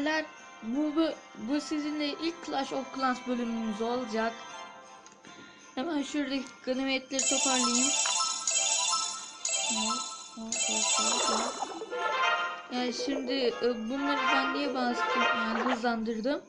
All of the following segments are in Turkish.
Severler. Bu, bu, bu sizinle ilk Clash of Clans bölümümüz olacak. Hemen şuradaki ganimetleri toparlayayım. Yani şimdi e, bunları ben niye bastım yani hızlandırdım.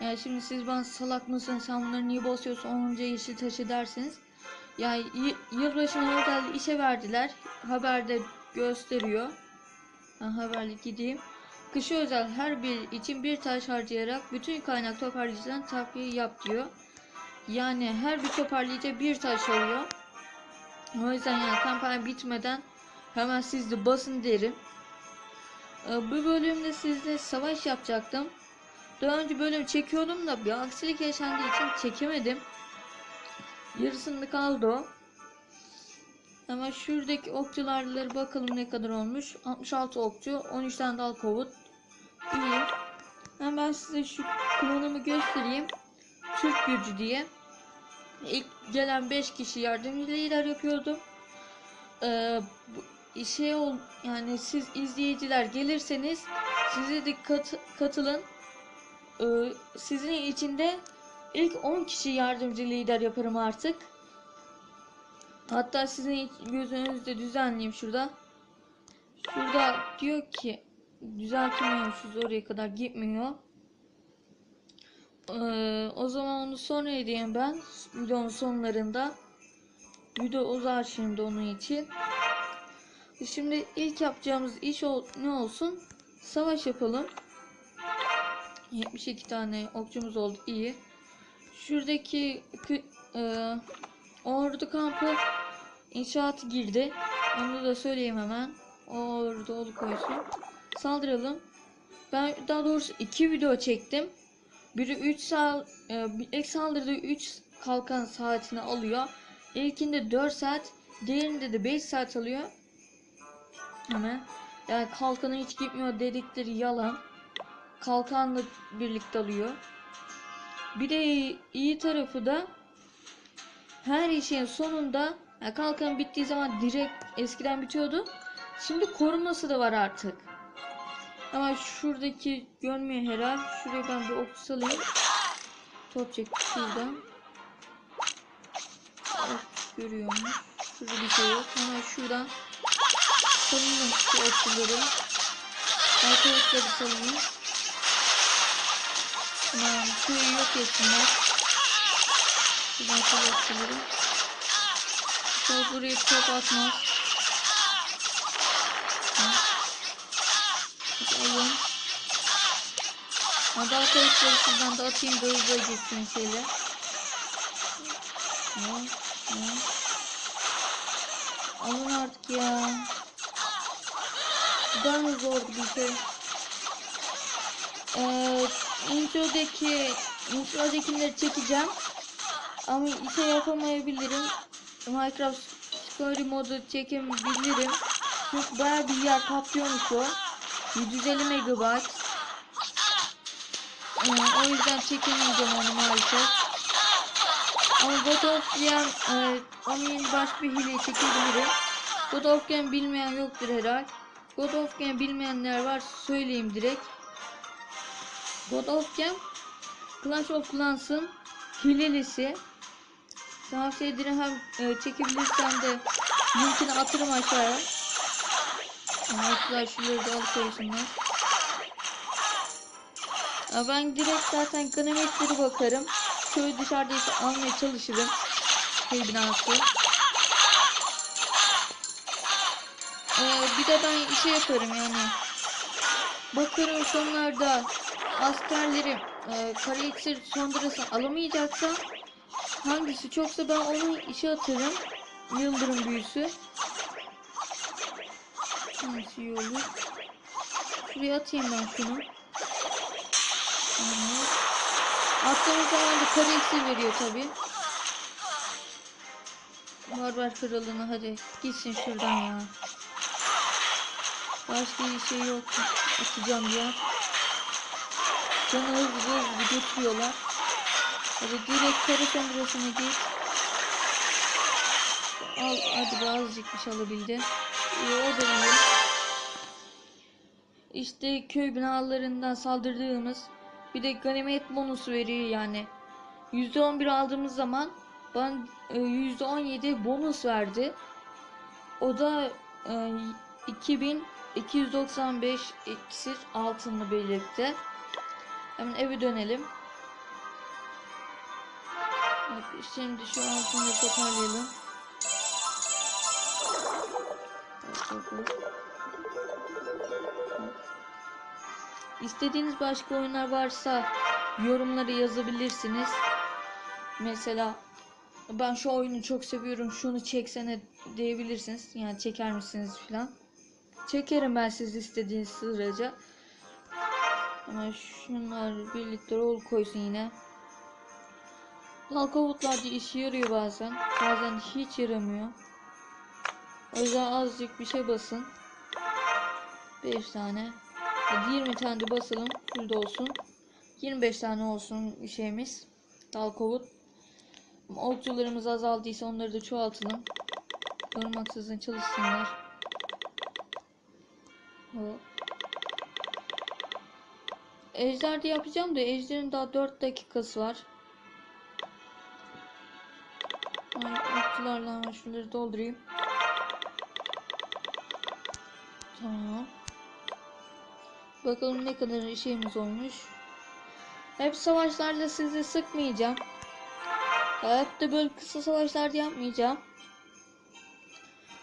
Yani şimdi siz bana salak mısın sen bunları niye basıyorsun onunca yeşil taşı dersiniz. Yani yılbaşına özel işe verdiler. Haberde gösteriyor. Ha, haberli gideyim. Kışa özel her bir için bir taş harcayarak bütün kaynak toparlayıcıdan takviye yap diyor. Yani her bir toparlayıcı bir taş alıyor. O yüzden yani kampanya bitmeden hemen siz de basın derim. Ee, bu bölümde sizle savaş yapacaktım. Daha önce bölüm çekiyordum da bir aksilik yaşandığı için çekemedim. Yarısında kaldı o. Hemen şuradaki okçularları bakalım ne kadar olmuş. 66 okçu, 13 tane dal kovut. İyi. Hemen ben size şu klonumu göstereyim. Türk gücü diye. İlk gelen 5 kişi yardımcı lider yapıyordum. Ee, şey ol yani siz izleyiciler gelirseniz size de kat, katılın. Ee, sizin içinde ilk 10 kişi yardımcı lider yaparım artık. Hatta sizin gözünüzde düzenleyeyim şurada. Şurada diyor ki düzeltmiyormuşuz oraya kadar gitmiyor. Ee, o zaman onu sonra edeyim ben videonun sonlarında. Video uzar şimdi onun için. Şimdi ilk yapacağımız iş ol, ne olsun? Savaş yapalım. 72 tane okçumuz oldu iyi. Şuradaki e, ordu kampı inşaatı girdi. Onu da söyleyeyim hemen. Orada olu koysun. Saldıralım. Ben daha doğrusu iki video çektim. Biri 3 sal e, ilk saldırıda 3 kalkan saatini alıyor. İlkinde 4 saat, diğerinde de 5 saat alıyor. Hemen. Yani kalkanı hiç gitmiyor dedikleri yalan. Kalkanla birlikte alıyor. Bir de iyi tarafı da her işin sonunda yani kalkan bittiği zaman direkt eskiden bitiyordu. Şimdi koruması da var artık. Ama şuradaki görmüyor herhal. Şuraya ben bir ok salayım. Top çekti şuradan. Ok görüyormuş. Şurada bir şey yok. Hemen şuradan salayım şu okçuları. Arkadaşları salayım. Tamam, köyü yok etsinler. Şuradan şu okçuları. Çok buraya top atmaz. Alın. Hadi arkadaşlar şuradan da atayım da hızlı gitsin ya. Alın artık ya. Daha mı zor bir şey? Ee, introdaki introdakileri çekeceğim. Ama şey yapamayabilirim. Minecraft Story modu çekebilirim. Çünkü bayağı bir yer kaplıyormuş o. 750 megabayt. Ee, o yüzden çekemeyeceğim onu maalesef. Ama God of Game e, onun başka bir hile çekebilirim. God of Game bilmeyen yoktur herhal. God of Game bilmeyenler var söyleyeyim direkt. God of Game Clash of Clans'ın hilelisi. Tavsiye ederim hem e, çekebilirsem de linkini atırım aşağıya. Arkadaşlar şunları da alıp koysunlar. Ya ben direkt zaten ganimetleri bakarım. Köy dışarıdaysa almaya çalışırım. Köy binası. Ee, bir de ben şey yaparım yani. Bakarım sonlarda askerlerim e, kara iksir sondırası alamayacaksa hangisi çoksa ben onu işe atarım. Yıldırım büyüsü. Hangisi iyi olur? Şuraya atayım ben şunu. Attığımız zaman da iksir veriyor tabi. Barbar kralını hadi gitsin şuradan ya. Başka bir şey yok. Atacağım ya. Canı hızlı hızlı götürüyorlar. Hadi direkt kara söndürüsüne git. Al hadi birazcık bir şey alabildi. İyi o da iyi. işte köy binalarından saldırdığımız bir de ganimet bonusu veriyor yani. %11 aldığımız zaman e, %17 bonus verdi. O da e, 2295 iksir altını belirtti. Hemen eve dönelim. Evet, Şimdi şu altını toparlayalım. İstediğiniz başka oyunlar varsa yorumlara yazabilirsiniz. Mesela ben şu oyunu çok seviyorum şunu çeksene diyebilirsiniz. Yani çeker misiniz falan. Çekerim ben siz istediğiniz sürece. Ama şunlar birlikte rol koysun yine. Dalkavutlar diye işe yarıyor bazen. Bazen hiç yaramıyor. O yüzden azıcık bir şey basın. 5 tane. Hadi 20 tane de basalım. Full de olsun. 25 tane olsun şeyimiz. Dalkovut. Okçularımız azaldıysa onları da çoğaltalım. Durmaksızın çalışsınlar. Hop. Ejder de yapacağım da ejderin daha 4 dakikası var. Ay, okçularla hemen şunları doldurayım. Tamam. Bakalım ne kadar şeyimiz olmuş. Hep savaşlarda sizi sıkmayacağım. Hep de böyle kısa savaşlarda yapmayacağım.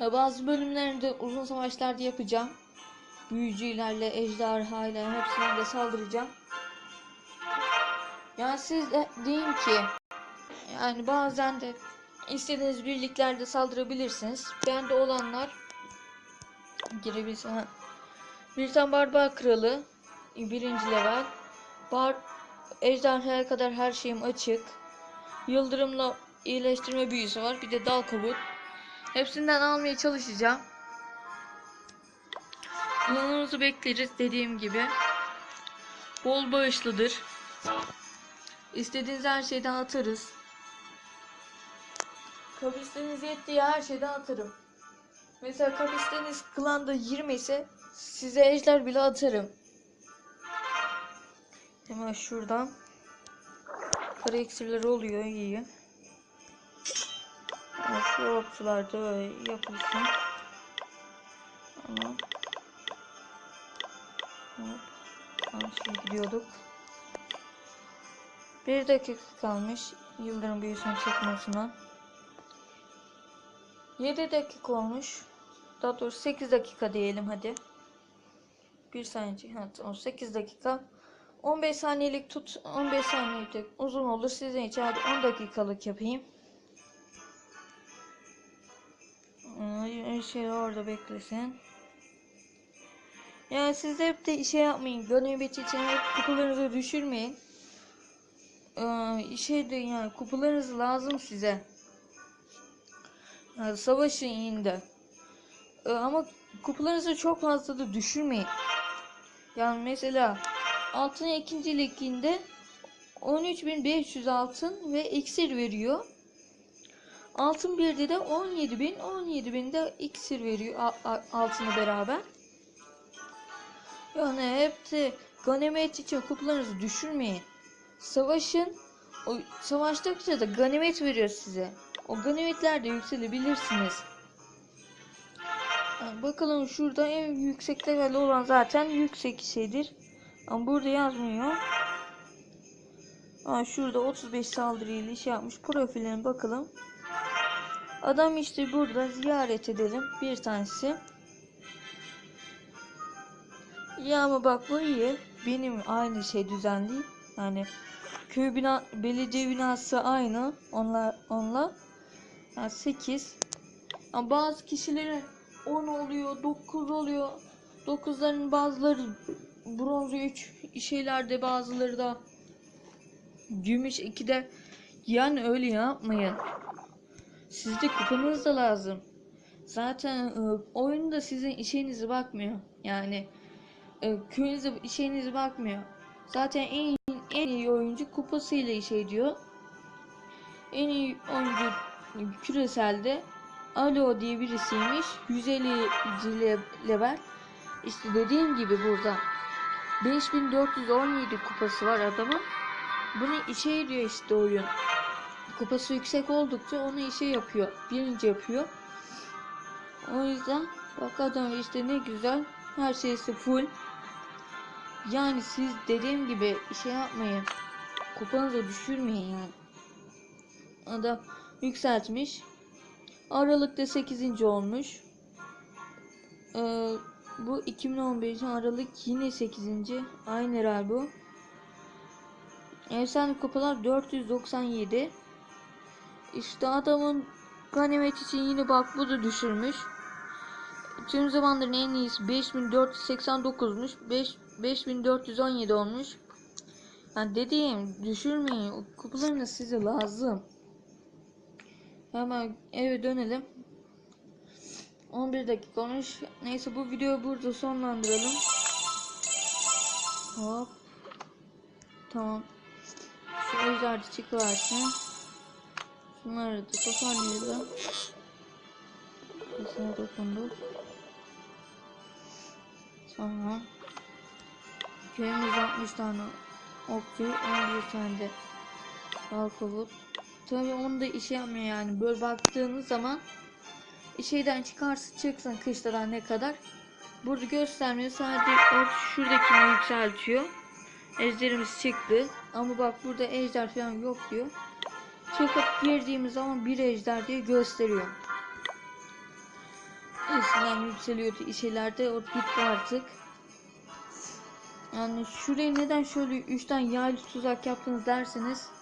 Ya Bazı bölümlerinde uzun savaşlarda yapacağım. Büyücülerle, ejderhayla hepsine de saldıracağım. Yani siz de deyin ki yani bazen de istediğiniz birliklerde saldırabilirsiniz. Bende olanlar girebilsin. Ha. Britan Barbar Kralı birinci level. Bar ejderhaya kadar her şeyim açık. Yıldırımla iyileştirme büyüsü var. Bir de dal kabut. Hepsinden almaya çalışacağım. Klanımızı bekleriz dediğim gibi. Bol bağışlıdır. İstediğiniz her şeyden atarız. Kapasiteniz yettiği her şeyden atarım. Mesela kapasiteniz klanda 20 ise size ejder bile atarım. Hemen şuradan. Kara iksirleri oluyor iyi. Ama şu okçular da öyle yapılsın. Tamam. Hop. Gidiyorduk. Bir dakika kalmış. Yıldırım büyüsünü çekmesine. 7 dakika olmuş. Daha doğrusu 8 dakika diyelim hadi. 1 saniye. Tamam 8 dakika. 15 saniyelik tut. 15 saniyelik uzun olur. Sizin için hadi 10 dakikalık yapayım. Şey orada beklesin. Yani siz hep de şey yapmayın. Ganimet için hep kupalarınızı düşürmeyin. Ee, şey de yani kupalarınız lazım size. Savaşın yine ama kupalarınızı çok fazla da düşürmeyin. Yani mesela altın ikinci liginde 13.500 altın ve iksir veriyor. Altın birde de 17.000 17.000 de iksir veriyor altını beraber. Yani hep de ganimet için kupalarınızı düşürmeyin. Savaşın. O savaştıkça da ganimet veriyor size. O ganimetler de yükselebilirsiniz. Bakalım şurada en yüksek level olan zaten yüksek şeydir. Ama burada yazmıyor. Aa, şurada 35 saldırıyla şey yapmış. Profiline bakalım. Adam işte burada ziyaret edelim. Bir tanesi. Ya ama bak bu iyi. Benim aynı şey düzenli. Yani köy bina belediye binası aynı. Onlar onunla. Yani 8. Ama bazı kişilerin 10 oluyor, 9 oluyor. 9'ların bazıları bronz 3 şeylerde bazıları da gümüş 2'de. Yani öyle yapmayın. Sizde kupanız da lazım. Zaten e, oyunda sizin işinize bakmıyor. Yani e, köyünüze işinize bakmıyor. Zaten en en iyi oyuncu kupasıyla iş ediyor. En iyi oyuncu küreselde Alo diye birisiymiş. 150 le- level. İşte dediğim gibi burada 5417 kupası var adamın. Bunu işe yarıyor işte oyun. Kupası yüksek oldukça onu işe yapıyor. Birinci yapıyor. O yüzden bak adam işte ne güzel. Her şeysi full. Yani siz dediğim gibi şey yapmayın. Kupanızı düşürmeyin yani. Adam yükseltmiş. Aralıkta 8. olmuş. Ee, bu 2011 Aralık yine 8. Aynı herhal bu. Efsane kupalar 497. İşte adamın ganimet için yine bak bu da düşürmüş. Tüm zamanların en iyisi 5489'muş. 5 5417 olmuş. Yani dediğim düşürmeyin. Kupalarınız size lazım. Hemen eve dönelim. 11 dakika olmuş. Neyse bu videoyu burada sonlandıralım. Hop. Tamam. Şu ejderci çıkıversin. Şunları da toparlayalım. Kesine dokunduk. Sonra köyümüz 60 tane okçu, 11 tane de balkovut. Tabii onu da işe yapmıyor yani. Böyle baktığınız zaman şeyden çıkarsa çıksın kışladan ne kadar. Burada göstermiyor. Sadece ok şuradakini yükseltiyor. Ejderimiz çıktı. Ama bak burada ejder falan yok diyor. Çıkıp girdiğimiz zaman bir ejder diye gösteriyor. Eskiden yükseliyordu şeylerde o gitti artık. Yani şurayı neden şöyle 3 tane yaylı tuzak yaptınız derseniz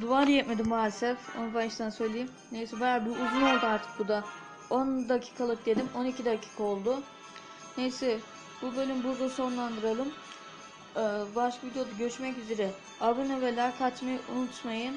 duvar yetmedi maalesef. Onu baştan söyleyeyim. Neyse bayağı bir uzun oldu artık bu da. 10 dakikalık dedim. 12 dakika oldu. Neyse bu bölüm burada sonlandıralım. Ee, başka videoda görüşmek üzere. Abone ve like atmayı unutmayın.